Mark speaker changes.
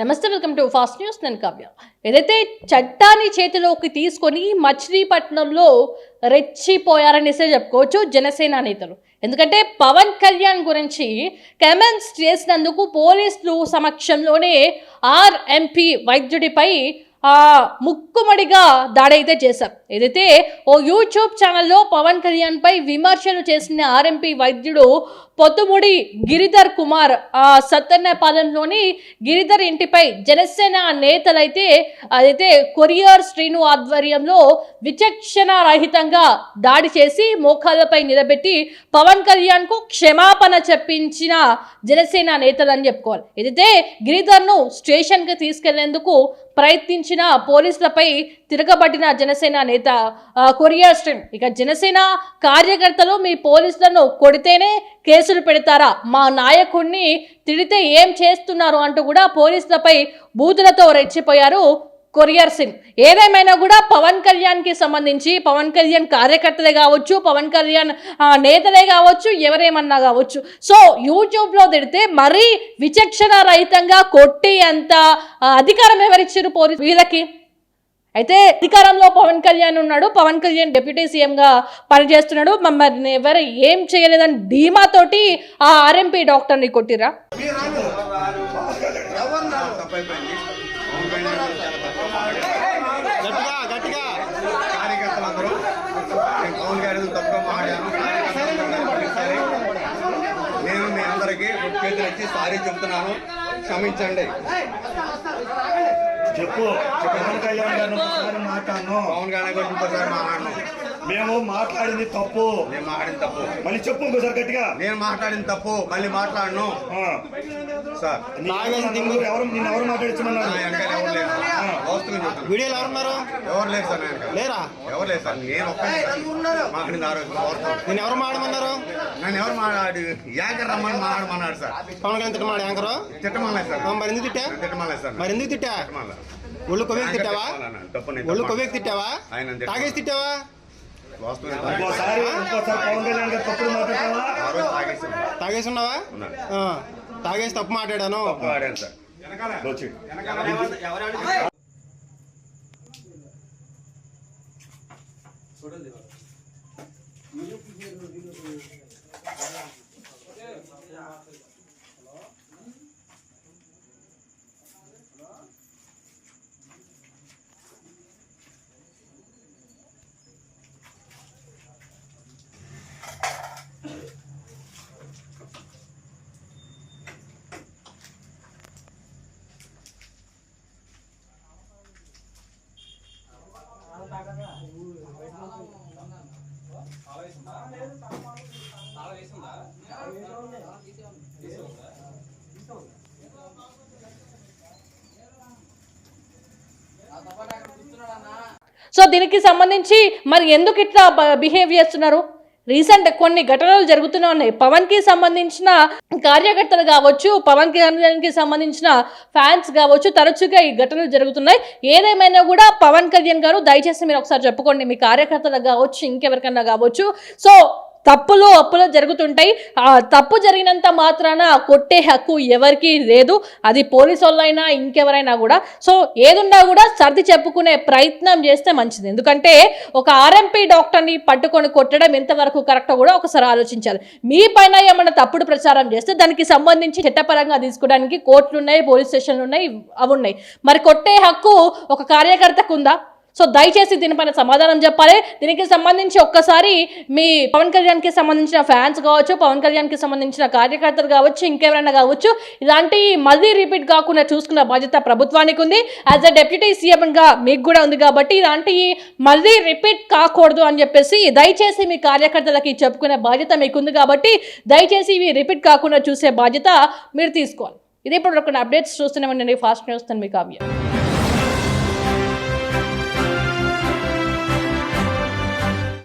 Speaker 1: నమస్తే welcome to fast news. నేను కావ్య. ఏదైతే చట్టాన్ని చేతిలోకి తీసుకొని మచిలీపట్నంలో రెచ్చిపోయారనేసే చెప్పుకోవచ్చు జనసేన నేతలు. ఎందుకంటే పవన్ కళ్యాణ్ గురించి కమెంట్స్ చేసినందుకు పోలీసులు సమక్షంలోనే ఆర్ఎంపీ వైద్యుడిపై ముక్కుమడిగా దాడి అయితే చేశారు. ఏదైతే ఓ యూట్యూబ్ ఛానల్లో పవన్ కళ్యాణ్పై విమర్శలు చేసిన ఆర్ఎంపీ వైద్యుడు పొత్తుముడి గిరిధర్ కుమార్ ఆ సత్తన్నపాలెంలోని గిరిధర్ ఇంటిపై జనసేన నేతలైతే అదైతే కొరియర్ శ్రీను ఆధ్వర్యంలో విచక్షణ రహితంగా దాడి చేసి మోకాళ్ళపై నిలబెట్టి పవన్ కళ్యాణ్కు క్షమాపణ చెప్పించిన జనసేన నేతలు అని చెప్పుకోవాలి. ఏదైతే గిరిధర్ను స్టేషన్కి తీసుకెళ్ళేందుకు ప్రయత్నించిన పోలీసులపై తిరగబడిన జనసేన నేత ఆ, ఇక జనసేన కార్యకర్తలు మీ పోలీసులను కొడితేనే కేసులు పెడతారా? మా నాయకుడిని తిడితే ఏం చేస్తున్నారు? అంటూ కూడా పోలీసులపై బూతులతో రెచ్చిపోయారు కొరియర్ సింగ్ ఏదేమైనా కూడా పవన్ కళ్యాణ్కి సంబంధించి పవన్ కళ్యాణ్ కార్యకర్తలే కావచ్చు పవన్ కళ్యాణ్ నేతలే కావచ్చు ఎవరేమన్నా కావచ్చు. సో యూట్యూబ్లో తిడితే మరీ విచక్షణ రహితంగా కొట్టి అంత అధికారం ఎవరిచ్చారు పోలీసు వీళ్ళకి. అయితే అధికారంలో పవన్ కళ్యాణ్ ఉన్నాడు. పవన్ కళ్యాణ్ డిప్యూటీ సీఎంగా పనిచేస్తున్నాడు. మమ్మల్ని ఎవరు ఏం చేయలేదని ధీమాతోటి ఆ ఆర్ఎంపీ డాక్టర్ని కొట్టిరా
Speaker 2: తప్పైపోయింది పవన్ కళ్యాణ్ గారు చాలా తప్పుగా మాట్లాడారు.
Speaker 3: గట్టిగా గట్టిగా
Speaker 2: కార్యకర్తలందరూ నేను పవన్ గారి తప్పుగా మాట్లాడాను కార్యకర్తలందరూ మరొకసారి నేను మీ అందరికీ చేతులు ఇచ్చి సారీ చెప్తున్నాను. క్షమించండి.
Speaker 3: చెప్పు. పవన్ కళ్యాణ్ గారిని ఒకసారి మాట్లాడను.
Speaker 2: పవన్ గారి గురించి మాట్లాడను.
Speaker 3: మేము మాట్లాడింది తప్పు.
Speaker 2: నేను మాట్లాడిన తప్పు.
Speaker 3: మళ్ళీ చెప్పు ఇంకోసారి గట్టిగా.
Speaker 2: నేను మాట్లాడిన తప్పు. మళ్ళీ మాట్లాడను.
Speaker 3: ఆ.
Speaker 2: సార్.
Speaker 3: నీ ఎవరు- ఎవరు నిన్ను ఎవరు
Speaker 2: నా
Speaker 3: మాట్లాడించమన్నారు
Speaker 2: వెనకాల ఎవరు లేరు వాస్తవం చెప్తున్నాను
Speaker 4: వీడియోలు ఎవరున్నారు
Speaker 2: ఎవరు లేరు సార్ నా వెనకాల.
Speaker 4: లేరా?
Speaker 2: ఎవరు లేరు సార్. నేను మాట్లాడింది ఆ రోజు వాస్తవం
Speaker 4: నేను ఎవరు మాడమన్నారు
Speaker 2: నన్ను ఎవరు మాట్లాడి యాంకర్ రమ్మని మాట్లాడమన్నాడు సార్.
Speaker 4: పవన్ కళ్యాణ్ తిట్టమాడు యాంకరు?
Speaker 2: తిట్టమలేదు సార్.
Speaker 4: ఆ, మరి ఎందుకు తిట్టా?
Speaker 2: నన్ను తిట్టమలేదు సార్.
Speaker 4: మరి ఎందుకు తిట్టా. ఒళ్ళు కొవ్వేకి తిట్టావా.
Speaker 2: తప్పు నేను
Speaker 4: ఒళ్ళు. కొవ్వేకి తిట్టావా?
Speaker 2: ఆయన.
Speaker 4: తాగేసి తిట్టావా?
Speaker 3: ఇంకోసారి ఇంకోసారి పవన్ కళ్యాణ్ గారు తప్పుడు మాట్లాడతావా
Speaker 2: ఆ రోజు తాగేసాను
Speaker 4: తాగేసి ఉన్నావా తాగేసి తప్పు మాట్లాడాను.
Speaker 2: తప్పు
Speaker 1: సో దీనికి సంబంధించి మరి ఎందుకు ఇట్లా బిహేవ్ చేస్తున్నారు? రీసెంట్ కొన్ని ఘటనలు జరుగుతూనే ఉన్నాయి. పవన్కి సంబంధించిన కార్యకర్తలు కావచ్చు పవన్ కళ్యాణ్కి సంబంధించిన ఫ్యాన్స్ కావచ్చు తరచుగా ఈ ఘటనలు జరుగుతున్నాయి. ఏదేమైనా కూడా పవన్ కళ్యాణ్ గారు దయచేసి మీరు ఒకసారి చెప్పుకోండి. మీ కార్యకర్తలకు కావచ్చు ఇంకెవరికన్నా కావచ్చు. సో తప్పులు అప్పులు జరుగుతుంటాయి. ఆ తప్పు జరిగినంత మాత్రాన కొట్టే హక్కు ఎవరికీ లేదు. అది పోలీసు వాళ్ళైనా ఇంకెవరైనా కూడా. సో ఏదున్నా కూడా సర్ది చెప్పుకునే ప్రయత్నం చేస్తే మంచిది. ఎందుకంటే ఒక ఆర్ఎంపీ డాక్టర్ని పట్టుకొని కొట్టడం ఎంతవరకు కరెక్టో కూడా ఒకసారి ఆలోచించాలి. మీ పైన ఏమైనా తప్పుడు ప్రచారం చేస్తే దానికి సంబంధించి చట్టపరంగా తీసుకోవడానికి కోర్టులు ఉన్నాయి పోలీస్ స్టేషన్లు ఉన్నాయి అవి ఉన్నాయి మరి కొట్టే హక్కు ఒక కార్యకర్తకు ఉందా సో దయచేసి దీనిపైన సమాధానం చెప్పాలి. దీనికి సంబంధించి ఒక్కసారి మీ పవన్ కళ్యాణ్కి సంబంధించిన ఫ్యాన్స్ కావచ్చు పవన్ కళ్యాణ్కి సంబంధించిన కార్యకర్తలు కావచ్చు ఇంకెవరైనా కావచ్చు ఇలాంటి మళ్ళీ రిపీట్ కాకుండా చూసుకున్న బాధ్యత ప్రభుత్వానికి ఉంది. యాజ్ అ డెప్యూటీ సీఎంగా మీకు కూడా ఉంది కాబట్టి ఇలాంటి మళ్ళీ రిపీట్ కాకూడదు అని చెప్పేసి దయచేసి మీ కార్యకర్తలకి చెప్పుకునే బాధ్యత మీకుంది కాబట్టి దయచేసి ఇవి రిపీట్ కాకుండా చూసే బాధ్యత మీరు తీసుకోవాలి. ఇదే ఇప్పుడు కొన్ని అప్డేట్స్ చూస్తూనే ఉండండి. ఫాస్ట్ న్యూస్ మీ కావ్య.